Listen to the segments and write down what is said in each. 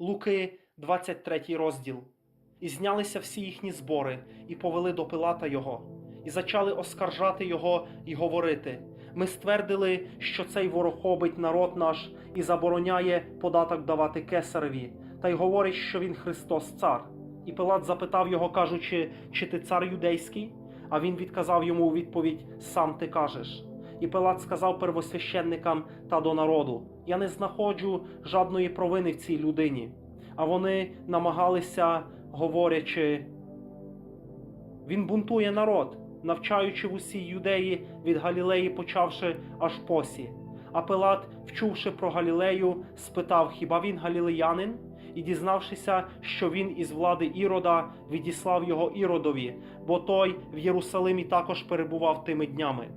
Луки, 23 розділ. І знялися всі їхні збори, і повели до Пилата його, і зачали оскаржати його і говорити: Ми ствердили, що цей ворохобить народ наш і забороняє податок давати кесареві, та й говорить, що він Христос цар. І Пилат запитав його, кажучи, чи ти цар юдейський? А він відказав йому у відповідь: Сам ти кажеш. І Пилат сказав первосвященникам та до народу: Я не знаходжу жодної провини в цій людині. А вони намагалися, говорячи, він бунтує народ, навчаючи в усій юдеї від Галілеї, почавши аж посі. А Пилат, вчувши про Галілею, спитав, хіба він галілеянин? І дізнавшися, що він із влади Ірода відіслав його Іродові, бо той в Єрусалимі також перебував тими днями.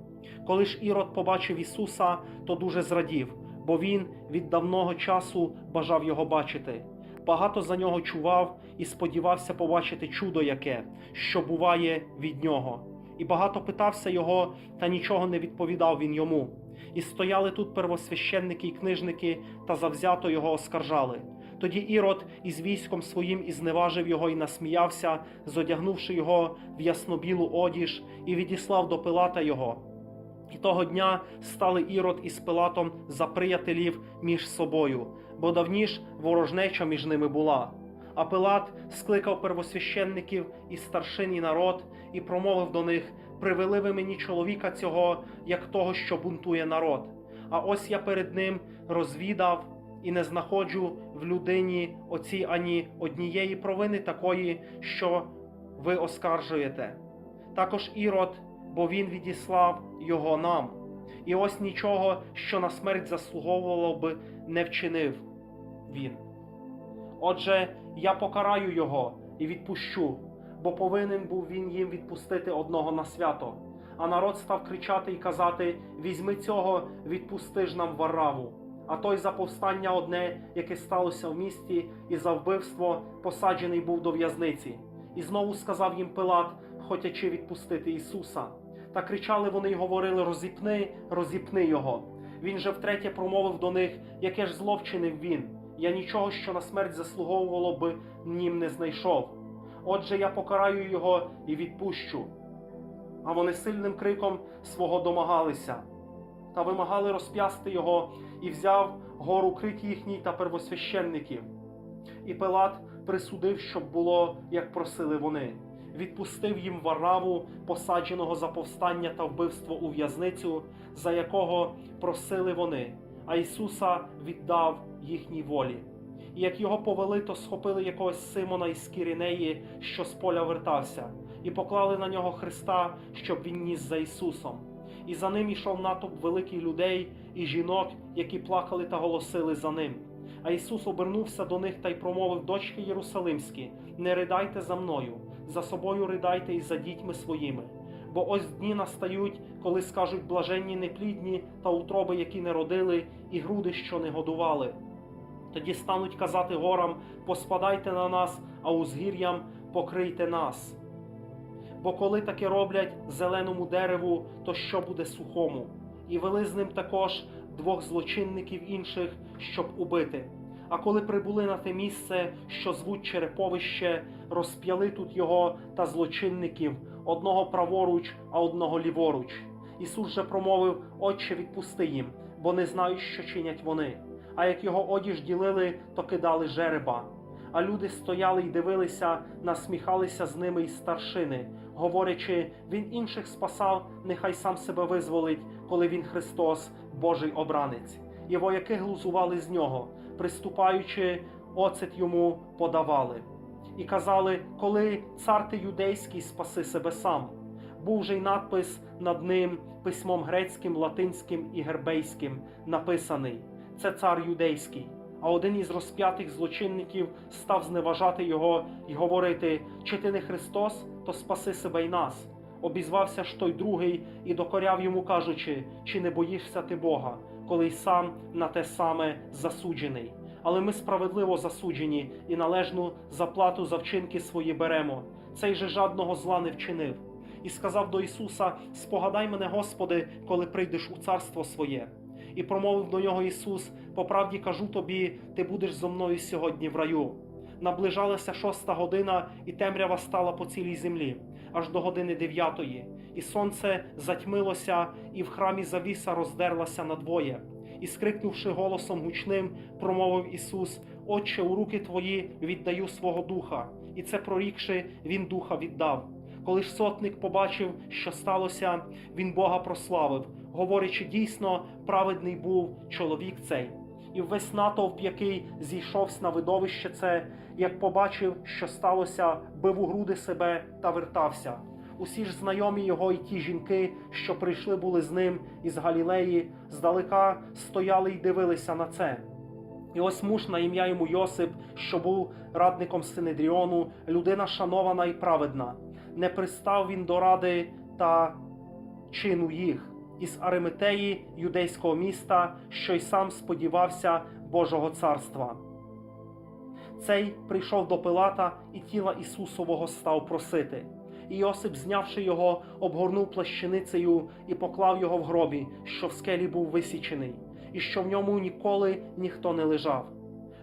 Коли ж Ірод побачив Ісуса, то дуже зрадів, бо він від давного часу бажав його бачити. Багато за нього чував і сподівався побачити чудо яке, що буває від нього. І багато питався його, та нічого не відповідав він йому. І стояли тут первосвященники і книжники та завзято його оскаржали. Тоді Ірод із військом своїм і зневажив його і насміявся, зодягнувши його в яснобілу одіж, і відіслав до Пилата його. І того дня стали Ірод із Пилатом за приятелів між собою, бо давніш ворожнеча між ними була. А Пилат скликав первосвященників і старшин і народ, і промовив до них: Привели ви мені чоловіка цього, як того, що бунтує народ. А ось я перед ним розвідав і не знаходжу в людині оцій ані однієї провини такої, що ви оскаржуєте. Також Ірод, бо він відіслав його нам. І ось нічого, що на смерть заслуговувало би, не вчинив він. Отже, я покараю його і відпущу, бо повинен був він їм відпустити одного на свято. А народ став кричати і казати: Візьми цього, відпусти ж нам Вараву. А той за повстання одне, яке сталося в місті, і за вбивство посаджений був до в'язниці. І знову сказав їм Пилат, хотячи відпустити Ісуса. Та кричали вони й говорили: Розіпни, розіпни його. Він же втретє промовив до них, яке ж зло вчинив він. Я нічого, що на смерть заслуговувало би, нім не знайшов. Отже, я покараю його і відпущу. А вони сильним криком свого домагалися та вимагали розп'ясти його, і взяв гору крик їхній та первосвященників. І Пилат присудив, щоб було, як просили вони. Відпустив їм Вараву, посадженого за повстання та вбивство у в'язницю, за якого просили вони, а Ісуса віддав їхній волі. І як його повели, то схопили якогось Симона із Кірінеї, що з поля вертався, і поклали на нього Христа, щоб він ніс за Ісусом. І за ним ішов натовп великий людей і жінок, які плакали та голосили за ним. А Ісус обернувся до них та й промовив дочки Єрусалимські: Не ридайте за мною, за собою ридайте і за дітьми своїми. Бо ось дні настають, коли скажуть блаженні неплідні та утроби, які не родили, і груди, що не годували. Тоді стануть казати горам: поспадайте на нас, а узгір'ям покрийте нас. Бо коли таке роблять зеленому дереву, то що буде сухому? І вели з ним також двох злочинників інших, щоб убити. А коли прибули на те місце, що звуть Череповище, розп'яли тут його та злочинників, одного праворуч, а одного ліворуч. Ісус же промовив: Отче, відпусти їм, бо не знають, що чинять вони. А як його одіж ділили, то кидали жереба. А люди стояли й дивилися, насміхалися з ними й старшини, говорячи: Він інших спасав, нехай сам себе визволить, коли він Христос, Божий обранець. І вояки глузували з нього, приступаючи, оцет йому подавали. І казали, коли цар ти юдейський, спаси себе сам. Був же й надпис над ним письмом грецьким, латинським і гербейським, написаний: Це цар юдейський. А один із розп'ятих злочинників став зневажати його і говорити: Чи ти не Христос, то спаси себе й нас. Обізвався ж той другий і докоряв йому, кажучи: Чи не боїшся ти Бога, коли й сам на те саме засуджений? Але ми справедливо засуджені і належну заплату за вчинки свої беремо. Цей же жадного зла не вчинив. І сказав до Ісуса: Спогадай мене, Господи, коли прийдеш у царство своє. І промовив до нього Ісус: По правді кажу тобі, ти будеш зо мною сьогодні в раю. Наближалася шоста година, і темрява стала по цілій землі, аж до години дев'ятої, і сонце затьмилося, і в храмі завіса роздерлася надвоє. І, скрикнувши голосом гучним, промовив Ісус: Отче, у руки твої віддаю свого духа. І це прорікши, він духа віддав. Коли ж сотник побачив, що сталося, він Бога прославив, говорячи дійсно, праведний був чоловік цей. І весь натовп, який зійшовся на видовище це, як побачив, що сталося, бив у груди себе та вертався. Усі ж знайомі його і ті жінки, що прийшли були з ним із Галілеї, здалека стояли й дивилися на це. І ось муж на ім'я йому Йосип, що був радником Синедріону, людина шанована і праведна. Не пристав він до ради та чину їх із Ариметеї, юдейського міста, що й сам сподівався Божого царства. Цей прийшов до Пилата і тіла Ісусового став просити. І Йосип, знявши його, обгорнув плащаницею і поклав його в гробі, що в скелі був висічений, і що в ньому ніколи ніхто не лежав.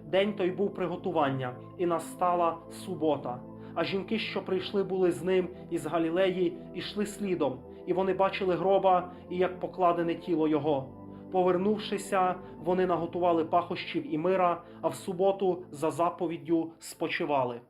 День той був приготування, і настала субота. А жінки, що прийшли були з ним із Галілеї, ішли слідом, і вони бачили гроба і як покладене тіло його. Повернувшися, вони наготували пахощів і мира, а в суботу за заповіддю спочивали.